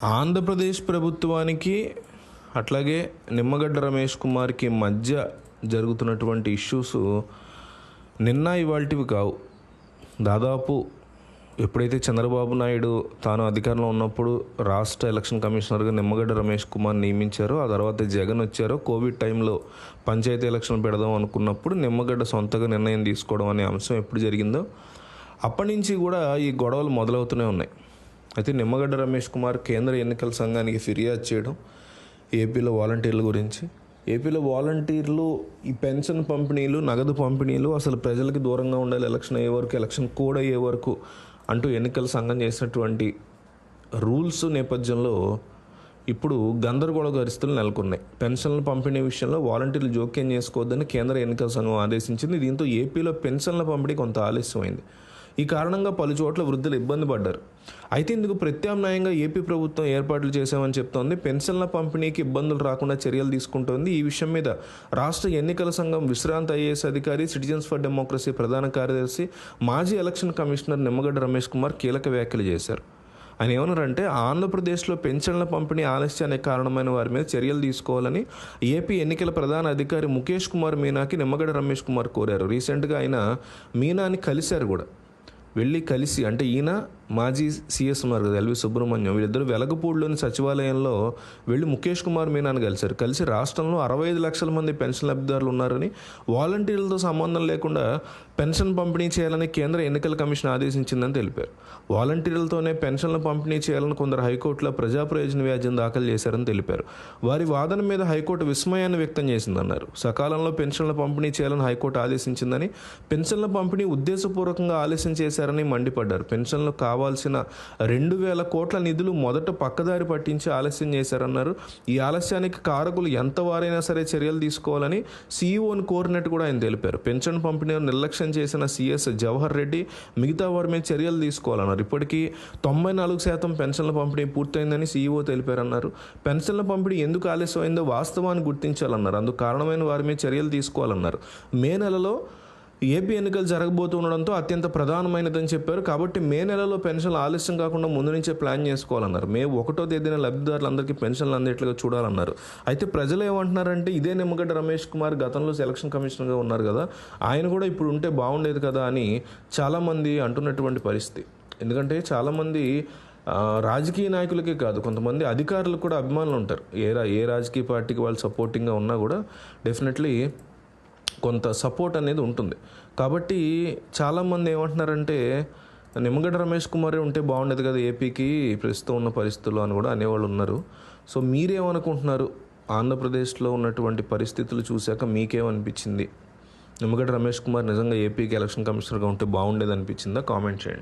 ఆంధ్రప్రదేశ్ ప్రభుత్వానికి అట్లాగే నిమ్మగడ్డ రమేష్ కుమార్కి మధ్య జరుగుతున్నటువంటి ఇష్యూస్ నిన్న ఇవాల్టివి కావు. దాదాపు ఎప్పుడైతే చంద్రబాబు నాయుడు తాను అధికారంలో ఉన్నప్పుడు రాష్ట్ర ఎలక్షన్ కమిషనర్గా నిమ్మగడ్డ రమేష్ కుమార్ నియమించారో ఆ తర్వాత జగన్ వచ్చారో కోవిడ్ టైంలో పంచాయతీ ఎలక్షన్ పెడదాం అనుకున్నప్పుడు నిమ్మగడ్డ సొంతగా నిర్ణయం తీసుకోవడం అనే అంశం ఎప్పుడు జరిగిందో అప్పటి నుంచి కూడా ఈ గొడవలు మొదలవుతూనే ఉన్నాయి. అయితే నిమ్మగడ్డ రమేష్ కుమార్ కేంద్ర ఎన్నికల సంఘానికి ఫిర్యాదు చేయడం ఏపీలో వాలంటీర్ల గురించి. ఏపీలో వాలంటీర్లు ఈ పెన్షన్ పంపిణీలు నగదు పంపిణీలు అసలు ప్రజలకి దూరంగా ఉండాలి ఎలక్షన్ అయ్యే వరకు ఎలక్షన్ కూడా అయ్యే వరకు అంటూ ఎన్నికల సంఘం చేసినటువంటి రూల్స్ నేపథ్యంలో ఇప్పుడు గందరగోళ పరిస్థితులు నెలకొన్నాయి. పెన్షన్ల పంపిణీ విషయంలో వాలంటీర్లు జోక్యం చేసుకోవద్దని కేంద్ర ఎన్నికల సంఘం ఆదేశించింది. దీంతో ఏపీలో పెన్షన్ల పంపిణీ కొంత ఆలస్యమైంది. ఈ కారణంగా పలు చోట్ల వృద్ధులు ఇబ్బంది పడ్డారు. అయితే ఇందుకు ప్రత్యామ్నాయంగా ఏపీ ప్రభుత్వం ఏర్పాట్లు చేశామని చెప్తోంది. పెన్షన్ల పంపిణీకి ఇబ్బందులు రాకుండా చర్యలు తీసుకుంటోంది. ఈ విషయం మీద రాష్ట్ర ఎన్నికల సంఘం విశ్రాంత ఐఏఎస్ అధికారి సిటిజన్స్ ఫర్ డెమోక్రసీ ప్రధాన కార్యదర్శి మాజీ ఎలక్షన్ కమిషనర్ నిమ్మగడ్డ రమేష్ కుమార్ కీలక వ్యాఖ్యలు చేశారు. ఆయన ఏమన్నారంటే ఆంధ్రప్రదేశ్లో పెన్షన్ల పంపిణీ ఆలస్యానికి కారణమైన వారి మీద చర్యలు తీసుకోవాలని ఏపీ ఎన్నికల ప్రధాన అధికారి ముఖేష్ కుమార్ మీనాకి నిమ్మగడ్డ రమేష్ కుమార్ కోరారు. రీసెంట్గా ఆయన మీనాని కలిశారు కూడా. వెళ్ళి కలిసి అంటే ఈయన మాజీ సీఎస్ ఉన్నారు కదా ఎల్వి సుబ్రహ్మణ్యం. వీళ్ళిద్దరు వెలగపూడిలోని సచివాలయంలో వెళ్ళి ముఖేష్ కుమార్ మీనాను కలిశారు. కలిసి రాష్ట్రంలో అరవై ఐదు లక్షల మంది పెన్షన్ లబ్ధిదారులు ఉన్నారని వాలంటీర్లతో సంబంధం లేకుండా పెన్షన్ పంపిణీ చేయాలని కేంద్ర ఎన్నికల కమిషన్ ఆదేశించిందని తెలిపారు. వాలంటీర్లతోనే పెన్షన్ల పంపిణీ చేయాలని కొందరు హైకోర్టులో ప్రజా ప్రయోజన వ్యాజ్యం దాఖలు చేశారని తెలిపారు. వారి వాదన మీద హైకోర్టు విస్మయాన్ని వ్యక్తం చేసిందన్నారు. సకాలంలో పెన్షన్ల పంపిణీ చేయాలని హైకోర్టు ఆదేశించిందని పెన్షన్ల పంపిణీ ఉద్దేశపూర్వకంగా ఆలస్యం చేశారని మండిపడ్డారు. పెన్షన్లు కావాల్సిన రెండు వేల కోట్ల నిధులు మొదట పక్కదారి పట్టించి ఆలస్యం చేశారన్నారు. ఈ ఆలస్యానికి కారకులు ఎంతవారైనా సరే చర్యలు తీసుకోవాలని సీఈఓని కోరినట్టు కూడా ఆయన తెలిపారు. పెన్షన్ పంపిణీని నిర్లక్ష్యం చేసిన సీఎస్ జవహర్ రెడ్డి మిగతా వారి మీద చర్యలు తీసుకోవాలన్నారు. ఇప్పటికీ తొంభై నాలుగు శాతం పెన్షన్ల పంపిణీ పూర్తయిందని సీఈఓ తెలిపారన్నారు. పెన్షన్ల పంపిణీ ఎందుకు ఆలస్యమైందో వాస్తవాన్ని గుర్తించాలన్నారు. అందుకు కారణమైన వారి మీద చర్యలు తీసుకోవాలన్నారు. మే నెలలో ఏపీ ఎన్నికలు జరగబోతుండడంతో అత్యంత ప్రధానమైనదని చెప్పారు. కాబట్టి మే నెలలో పెన్షన్లు ఆలస్యం కాకుండా ముందు నుంచే ప్లాన్ చేసుకోవాలన్నారు. మే ఒకటో తేదీన లబ్ధిదారులందరికీ పెన్షన్లు అందేట్లుగా చూడాలన్నారు. అయితే ప్రజలు ఏమంటున్నారంటే ఇదే నిమ్మగడ్డ రమేష్ కుమార్ గతంలో సెలక్షన్ కమిషనర్గా ఉన్నారు కదా ఆయన కూడా ఇప్పుడు ఉంటే బాగుండేది కదా అని చాలామంది అంటున్నటువంటి పరిస్థితి. ఎందుకంటే చాలామంది రాజకీయ నాయకులకే కాదు కొంతమంది అధికారులు కూడా అభిమానులు ఉంటారు. ఏ రా ఏ రాజకీయ పార్టీకి వాళ్ళు సపోర్టింగ్గా ఉన్నా కూడా డెఫినెట్లీ కొంత సపోర్ట్ అనేది ఉంటుంది. కాబట్టి చాలామంది ఏమంటున్నారంటే నిమ్మగడ్డ రమేష్ కుమారే ఉంటే బాగుండేది కదా ఏపీకి ప్రస్తుతం ఉన్న పరిస్థితుల్లో అని కూడా అనేవాళ్ళు ఉన్నారు. సో మీరేమనుకుంటున్నారు? ఆంధ్రప్రదేశ్లో ఉన్నటువంటి పరిస్థితులు చూశాక మీకేమనిపించింది? నిమ్మగడ్డ రమేష్ కుమార్ నిజంగా ఏపీకి ఎలక్షన్ కమిషనర్గా ఉంటే బాగుండేది అనిపించిందా? కామెంట్ చేయండి.